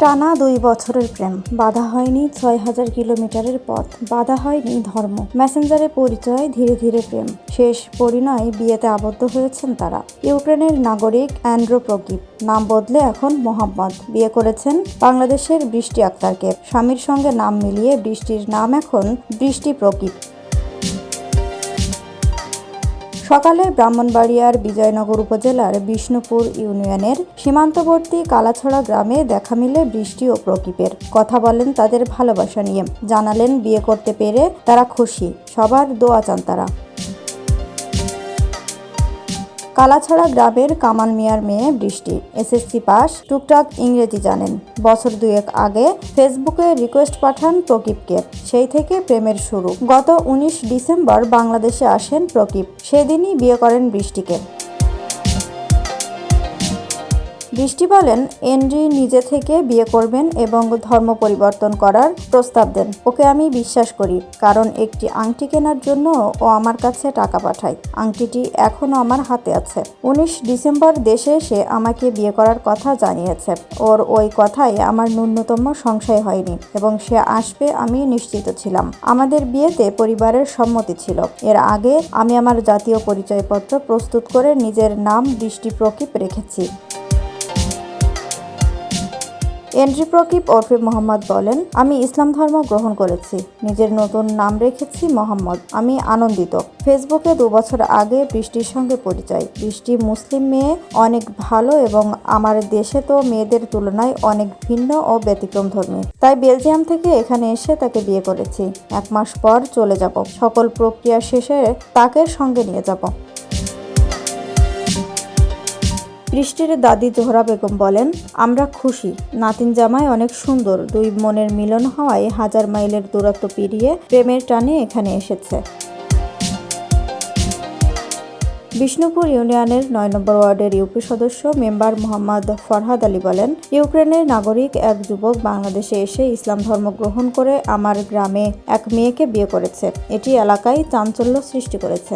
টানা দুই বছরের প্রেম। বাধা হয়নি ছয় হাজার কিলোমিটারের পথ। বাধা হয়নি ধর্ম। মেসেঞ্জারে পরিচয়, ধীরে ধীরে প্রেম। শেষ পরিণয় বিয়েতে আবদ্ধ হয়েছেন তারা। ইউক্রেনের নাগরিক অ্যান্ড্রো প্রকিপ। নাম বদলে এখন মোহাম্মদ। বিয়ে করেছেন বাংলাদেশের বৃষ্টি আক্তারকে। স্বামীর সঙ্গে নাম মিলিয়ে বৃষ্টির নাম এখন বৃষ্টি প্রকিপ। সকালে ব্রাহ্মণবাড়িয়ার বিজয়নগর উপজেলার বিষ্ণুপুর ইউনিয়নের সীমান্তবর্তী কালাছড়া গ্রামে দেখা মিলে বৃষ্টি ও প্রকীপের। কথা বলেন তাদের ভালোবাসা নিয়ে। জানালেন বিয়ে করতে পেরে তারা খুশি। সবার দোয়া চান তারা। কালাছড়া গ্রামের কামাল মিয়ার মেয়ে বৃষ্টি। এসএসসি পাস, টুকটাক ইংরেজি জানেন। বছর দুয়েক আগে ফেসবুকে রিকোয়েস্ট পাঠান প্রকীপকে। সেই থেকে প্রেমের শুরু। গত উনিশ ডিসেম্বর বাংলাদেশে আসেন প্রকীপ। সেদিনই বিয়ে করেন বৃষ্টিকে। বৃষ্টি বলেন এনরি নিজে থেকে বিয়ে করবেন এবং ধর্ম পরিবর্তন করার প্রস্তাব দেন। ওকে আমি বিশ্বাস করি, কারণ একটি আংটি কেনার জন্য ও আমার কাছে টাকা পাঠায়। আংটিটি এখনও আমার হাতে আছে। উনিশ ডিসেম্বর দেশে এসে আমাকে বিয়ে করার কথা জানিয়েছে। ওর ওই কথায় আমার ন্যূনতম সংশয় হয়নি এবং সে আসবে আমি নিশ্চিত ছিলাম। আমাদের বিয়েতে পরিবারের সম্মতি ছিল। এর আগে আমি আমার জাতীয় পরিচয়পত্র প্রস্তুত করে নিজের নাম বৃষ্টি প্রকীপ রেখেছি। এন্ট্রি প্রকীপ ওরফে মোহাম্মদ বলেন, আমি ইসলাম ধর্ম গ্রহণ করেছি। নিজের নতুন নাম রেখেছি মোহাম্মদ। আমি আনন্দিত। ফেসবুকে দু বছর আগে বৃষ্টির সঙ্গে পরিচয়। বৃষ্টি মুসলিম মেয়ে, অনেক ভালো এবং আমার দেশে তো মেয়েদের তুলনায় অনেক ভিন্ন ও ব্যতিক্রম ধর্মী। তাই বেলজিয়াম থেকে এখানে এসে তাকে বিয়ে করেছি। এক মাস পর চলে যাব। সকল প্রক্রিয়া শেষে তাকে সঙ্গে নিয়ে যাব। বৃষ্টির দাদি জোহরা বেগম বলেন, আমরা খুশি। নাতিন জামাই অনেক সুন্দর। দুই মনের মিলন হওয়ায় হাজার মাইলের দূরত্ব পেরিয়ে প্রেমের টানে এখানে এসেছে। বিষ্ণুপুর ইউনিয়নের নয় নম্বর ওয়ার্ডের ইউপি সদস্য মেম্বার মোহাম্মদ ফরহাদ আলী বলেন, ইউক্রেনের নাগরিক এক যুবক বাংলাদেশে এসে ইসলাম ধর্ম গ্রহণ করে আমার গ্রামে এক মেয়েকে বিয়ে করেছে। এটি এলাকায় চাঞ্চল্য সৃষ্টি করেছে।